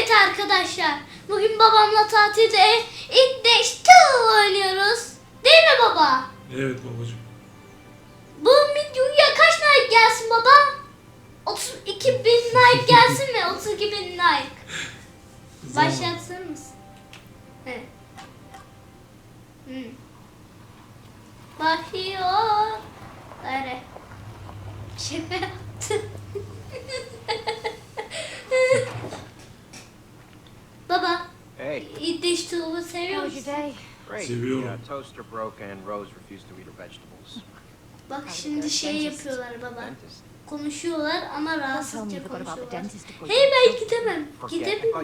Evet arkadaşlar. Bugün babamla tatilde Dash 2 oynuyoruz. Değil mi baba? Evet babacığım. Bu videoya kaç like gelsin baba? 32 bin like gelsin mi? 32 bin like. Başlatsın mısın? Evet. Hmm. Bakıyor. Öyle. Şaka yaptım. Baba, Hey, It Dash 2'u seviyor musun? great. Seviyorum. The uh, toaster broke and Rose refused to eat her vegetables. Bak şimdi şey yapıyorlar baba. Dentist konuşuyorlar ama rahatsızca konuşuyorlar. Hey ben gidemem. Gidebiliriz.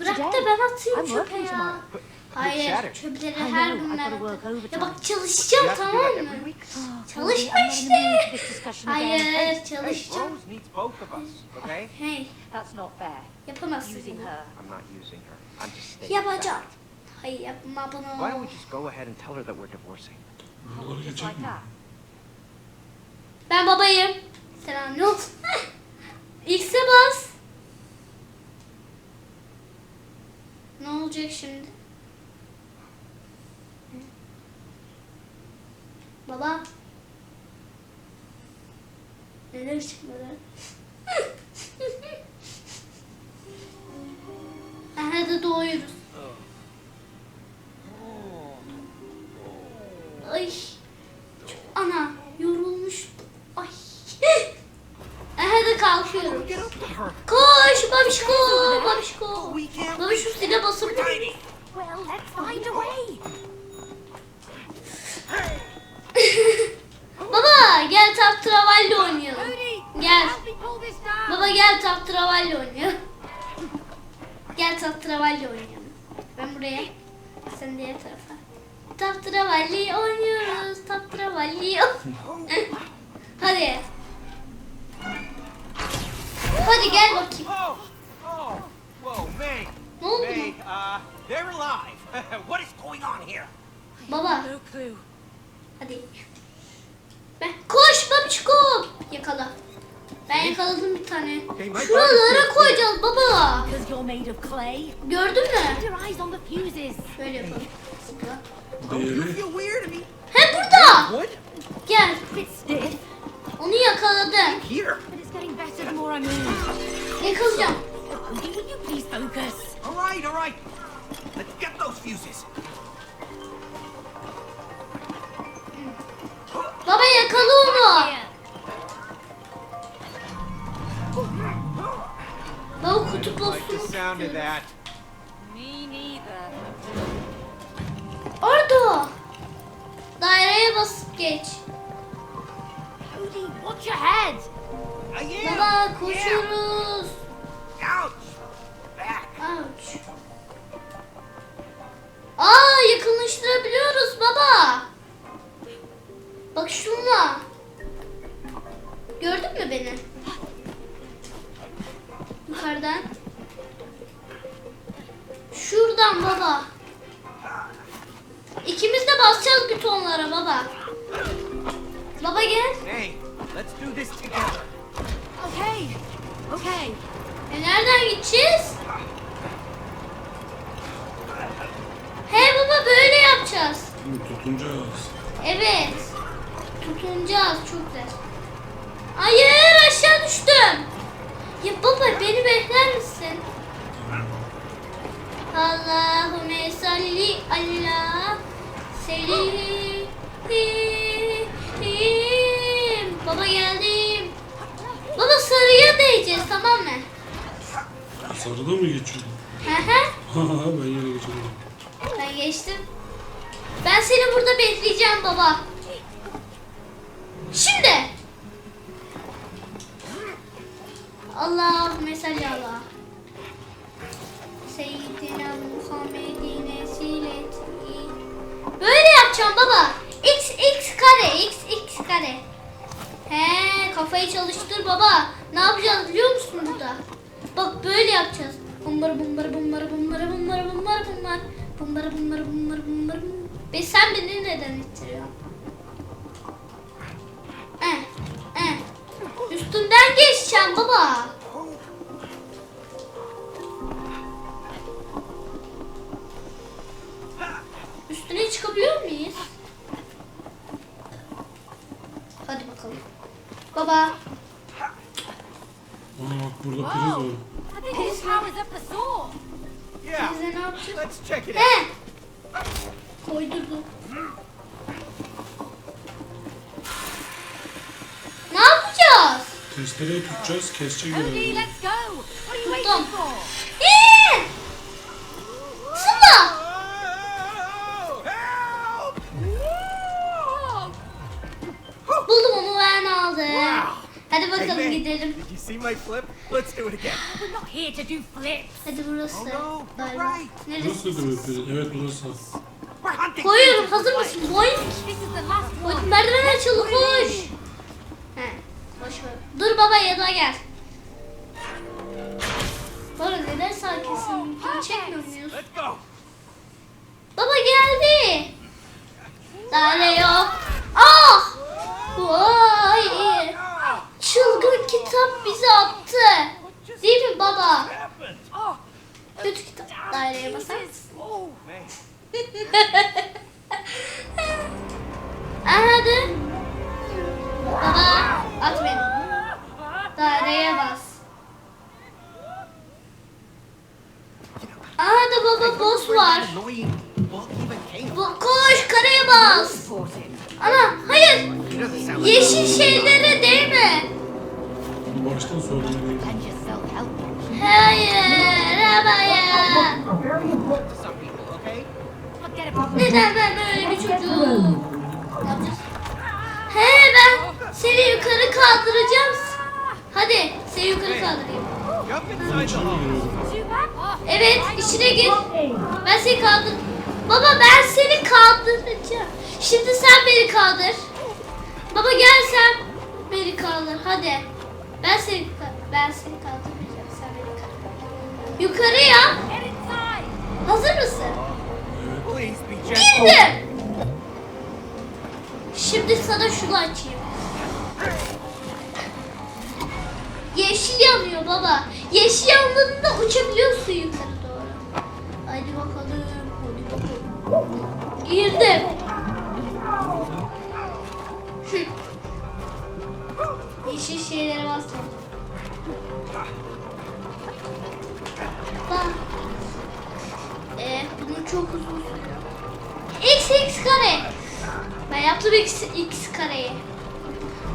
Bırak da ben atayım çöpe ya. Hayır çöpleri her gün ben atarım. Ya bak çalışacağım tamam mı? Çalışma işte. Hayır çalışacağım. Hey. Yapamazsın bunu. Yapacağım. Hayır yapma bunu. Why don't we just go ahead and tell her that we're divorcing? What are? Ben babayım. Sen anne ol. X'e bas. Ne olacak şimdi? Baba. Neler çıkmadı? Hadi doğuyoruz. Ben buraya. Sen diğer tarafa. Taptıra vali oynuyoruz. Taptıra vali Hadi. Hadi gel bakayım. Ne oldu? Baba. Hadi. Ben koş babişko. Yakala. Ben yakaladım bir tane. Şuralara koyacağız baba. Because you're made of clay. Gördün mü? Your eyes on the fuses. Böyle yapalım. He burada. Gel. Onu yakaladım. Yakalayacağım. Will you please focus? All right, all right. Let's get those fuses. Baba yakala onu. Neither. Orada. Daireye basıp geç. Watch your head. Baba koşuyoruz. Ouch. Back. Ouch. Aa yakınlaştırabiliyoruz baba. Bak şunla. Gördün mü beni? Yukarıdan. Şuradan baba. İkimiz de basacağız butonlara baba. Baba gel. Hey, let's do this together. Okay. Okay. E nereden gideceğiz? He baba böyle yapacağız. Tutunacağız. Evet. Tutunacağız çok güzel. Hayır aşağı düştüm. Ya baba beni bekler misin? Allahümme salli ala seyyidim. Baba geldim. Baba sarıya değeceğiz tamam mı? Sarıda mı geçiyor? Hı hı. Ben yine geçemedim. Ben geçtim. Ben seni burada bekleyeceğim baba. Şimdi. Allahümme salli ala. açacağım baba? X x kare x x kare. He kafayı çalıştır baba. Ne yapacağız biliyor musun burada? Bak böyle yapacağız. Bumbara bumbara bumbara bumbara bumbara bumbara bumbara bumbara bumbara bumbara bumbara Ve sen beni neden ittiriyorsun? Eh, eh. Üstünden geçeceğim baba. Üstüne çıkabiliyor Baba. Aa bak burada priz var. Bize ne yapacak? He. Koydurdu. Ne yapacağız? Testereyi tutacağız, kesecek herhalde. Tuttum. Gidelim. Did you see my flip? Let's do it again. we're not here to do flips. Hadi burası. Oh, no, Galiba. right. Neresi? Burası mi priz? Evet burası. Koyuyorum. Hazır mısın? Koy, one. merdiven açıldı koş. He. Boş ver. Dur baba yanına gel. Baba neden sakinsin? Film çekmiyor muyuz? Let's go. Baba geldi. Tane yok. Ah! Vay! Çılgın kitap bizi attı. Değil mi baba? Kötü kitap. Daireye basar mısın? Baba at beni. Daireye bas. Aha baba boss var. Bu, koş karaya bas. Ana hayır. Yeşil şeylere değme. Baştan help. Hayır arabaya. Neden ben böyle bir çocuğum? He ben seni yukarı kaldıracağım. Hadi seni yukarı kaldırayım. Evet içine gir. Ben seni kaldır. Baba ben seni kaldıracağım. Şimdi sen beni kaldır. Baba gel sen beni kaldır hadi. Ben seni ben seni kaldırmayacağım sen beni kaldır. Yukarıya. Hazır mısın? Girdim. Şimdi sana şunu açayım. Yeşil yanıyor baba. Yeşil yandığında uçabiliyorsun yukarı doğru. Hadi bakalım. Hadi bakalım. Girdim. Yaptım x x kareyi.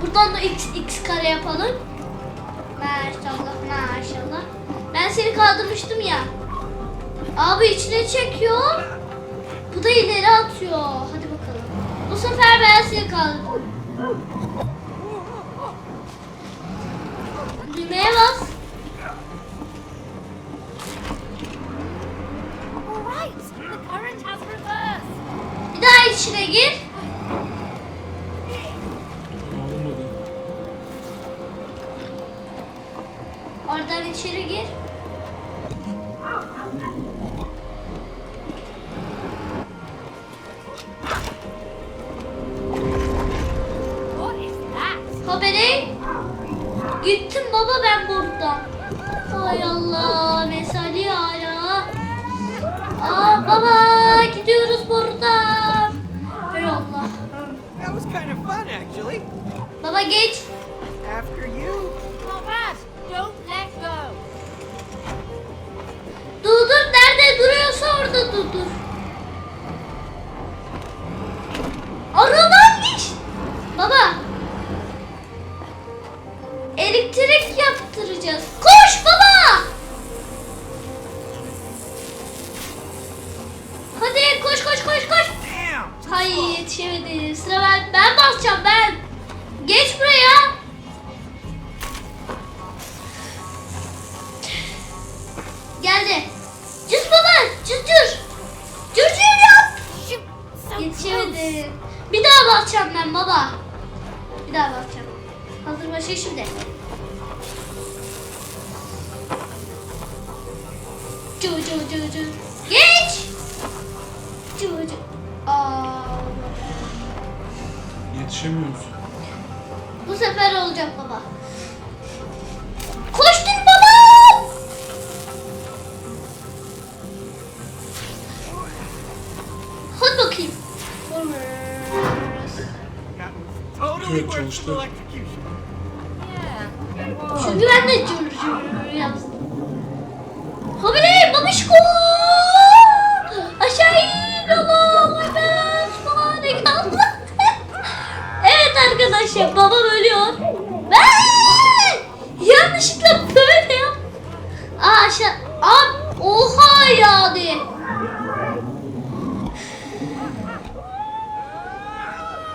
Buradan da x x kare yapalım. Maşallah maşallah. Ben seni kaldırmıştım ya. Abi içine çekiyor. Bu da ileri atıyor. Hadi bakalım. Bu sefer ben seni kaldırdım. Düğmeye bas. Bir daha içine gir. Hazır başı şimdi. Cı cı cı cı. Geç. Cı cı. Aa. Yetişemiyoruz. Bu sefer olacak baba. Koştur baba. Hadi bakayım. Evet, çalıştı. evet arkadaşlar babam ölüyor. Yanlışlıkla böyle yap. Aa aşağı. Aa, oha yani.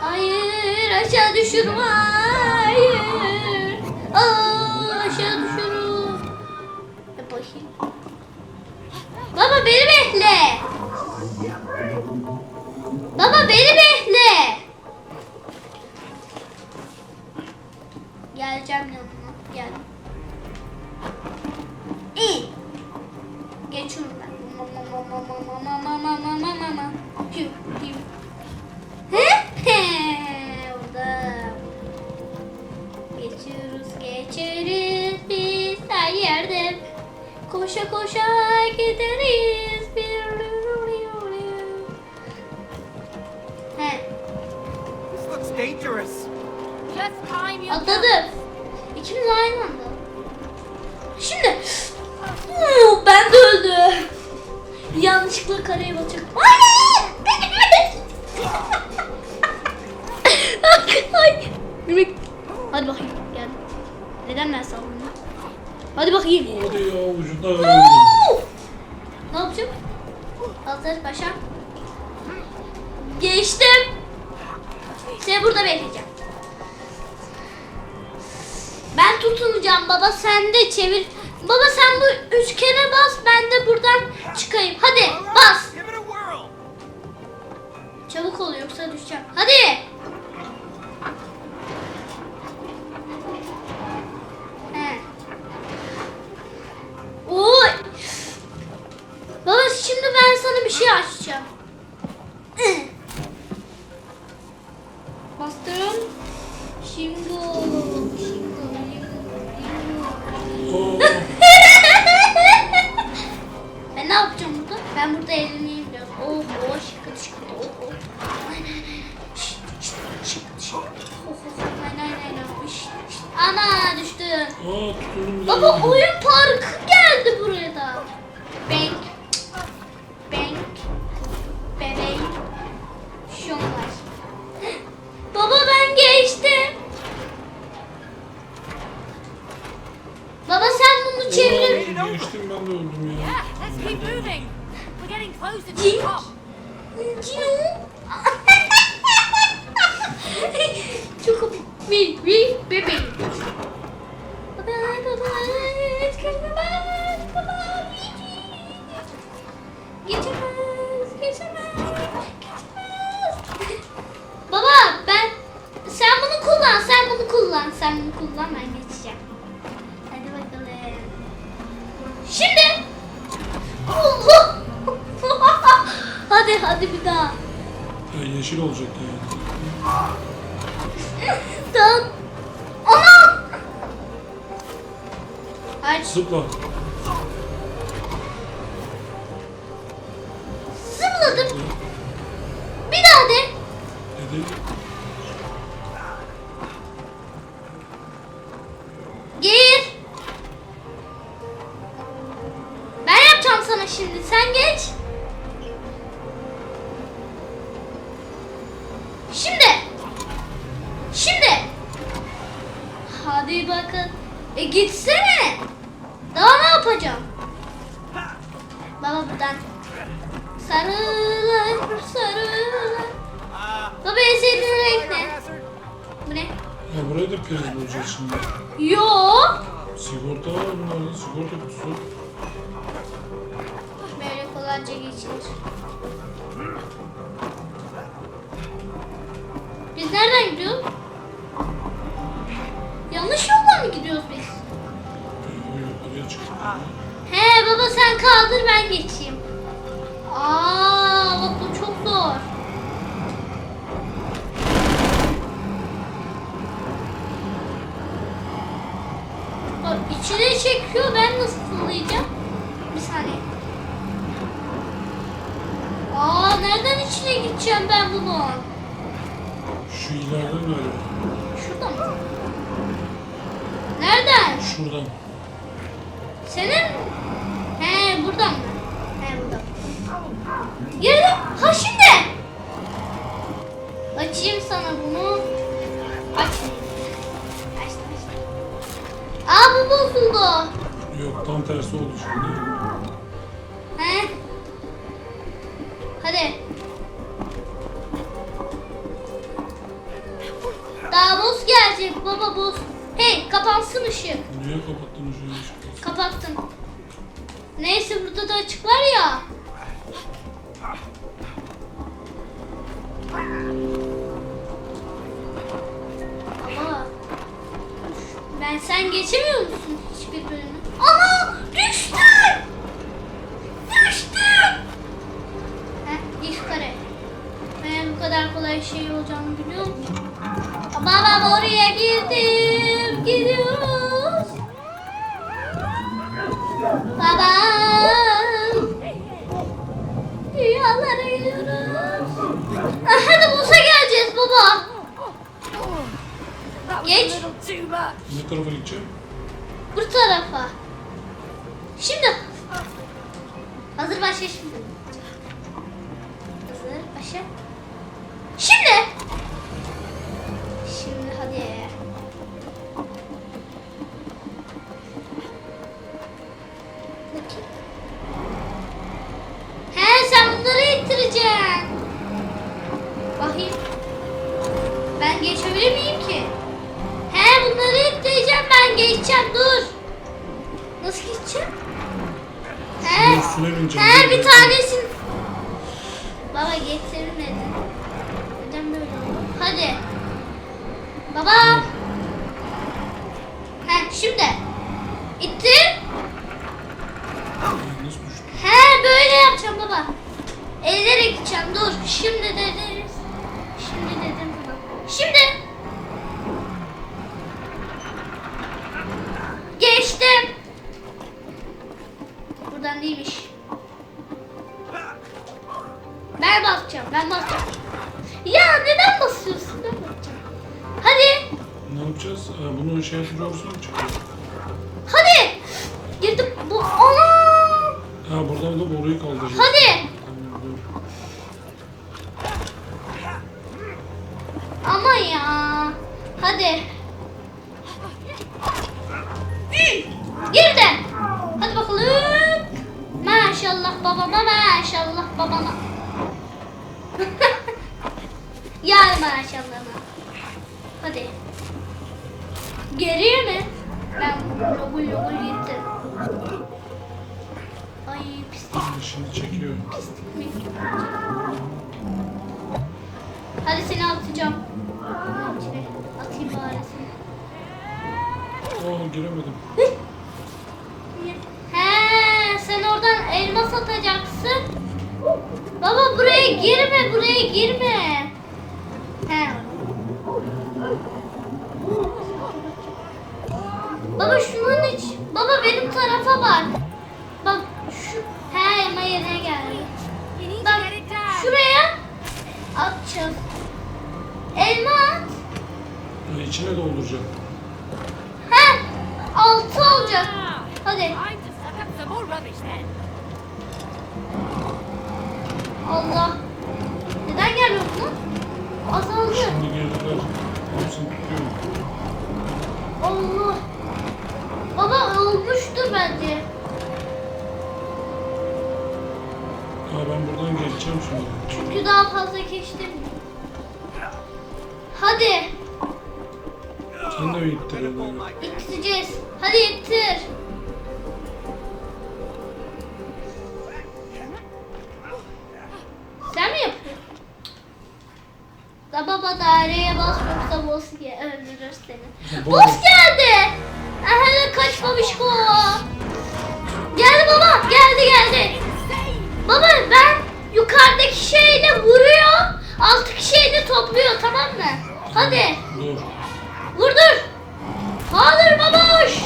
Hayır aşağı düşürme. Hayır. Aa, aşağı düşürüm. Bakayım. mama mama mama. Piu piu. Orada. Geçiyoruz geçeriz biz her yerde. Koşa koşa gideriz. avucunda öldüm. Ne yapacağım? Hazır paşa. Geçtim. Seni burada bekleyeceğim. Ben tutunacağım baba sen de çevir. Baba sen bu üçgene bas ben de buradan çıkayım. Hadi bas. Çabuk ol yoksa düşeceğim. Hadi. Чаще. 거. kolayca geçilir. Biz nereden gidiyoruz? Yanlış yoldan mı gidiyoruz biz? He baba sen kaldır ben geçeyim. Aman. Şu ileriden öyle. Şuradan mı? Nereden? Şuradan. Senin? He buradan mı? He buradan. Girdim. Ha şimdi. Açayım sana bunu. Aç. Açtım açtım. Aa bu bozuldu. Yok tam tersi oldu şimdi. Baba boz. Hey kapansın ışık. Niye kapattın ışığı? Kapattım. Neyse burada da açık var ya. Ama ben sen geçemiyor musun hiçbir bölümü? Ana düştüm. Düştüm. Heh, kare. Ben bu kadar kolay şey olacağını biliyor musun? Baba oraya girdim. Gidiyoruz. Baba. Rüyalara gidiyoruz. Hadi Musa geleceğiz baba. Geç. Ne tarafa gideceğim? Bu tarafa. Şimdi. Hazır başla dur. Şimdi dediniz. Babama maşallah babama. yani maşallah. Hadi. Geriye mi? Ben logul logul gittim. Ay pislik Şimdi çekiyor. pislik. Hadi seni atacağım. İçine Atayım bari seni. Aa giremedim. Sen oradan elma satacaksın. Baba buraya girme, buraya girme. He. Baba şunun iç. Baba benim tarafa bak. Bak şu he elma yerine geldi. Bak şuraya atacağız. Elma at. Ha, içine dolduracağım. He altı olacak. Hadi. Then. Allah. Neden gelmiyor bu? Azaldı. Şimdi girdiler. Hepsini tutuyorum. Allah. Baba olmuştur bence. Ha ben buradan geçeceğim şimdi. Çünkü daha fazla geçtim. Hadi. Sen de mi ittirin? İttireceğiz. Hadi ittir. Daireye bas yoksa boss öldürür seni. Boss. Boss geldi. Aha kaç babişko. Geldi baba. Geldi geldi. Baba ben yukarıdaki şeyle vuruyor. Alttaki şeyle topluyor tamam mı? Hadi. Dur. Vurdur. Kaldır baboş. Hı.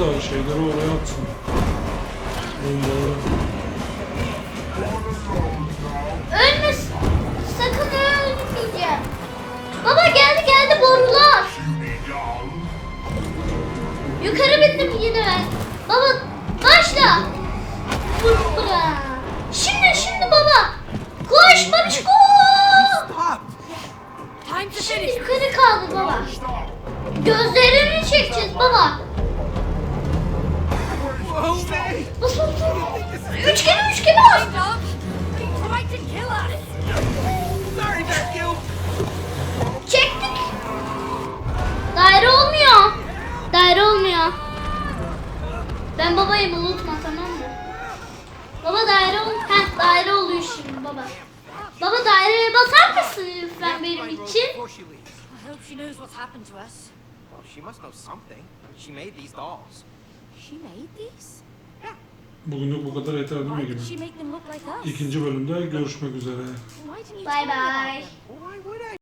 Daha şeyleri oraya atsın. Bombaları. Ölme. Sakın ölmeyeceğim. Baba geldi geldi borular. Yukarı bindim yine ben. Baba başla. Vur bura. Şimdi şimdi baba. Koş babiş koş. Şimdi yukarı kaldı baba. Gözlerini çekeceğiz baba. Us. Sorry, Vacuum! Çektik. Daire olmuyor. Daire olmuyor. Ben babayım unutma tamam mı? Baba daire ol. Heh daire oluyor şimdi baba. Baba daireye basar mısın lütfen benim için? I hope she knows what's happened to us. Well, she must know something. She made these dolls. She made these? Bugünlük bu kadar yeterli mi Why gibi? did she make them look like us? İkinci bölümde görüşmek üzere. Why didn't you Bye tell me about bye. them? Well, why would I?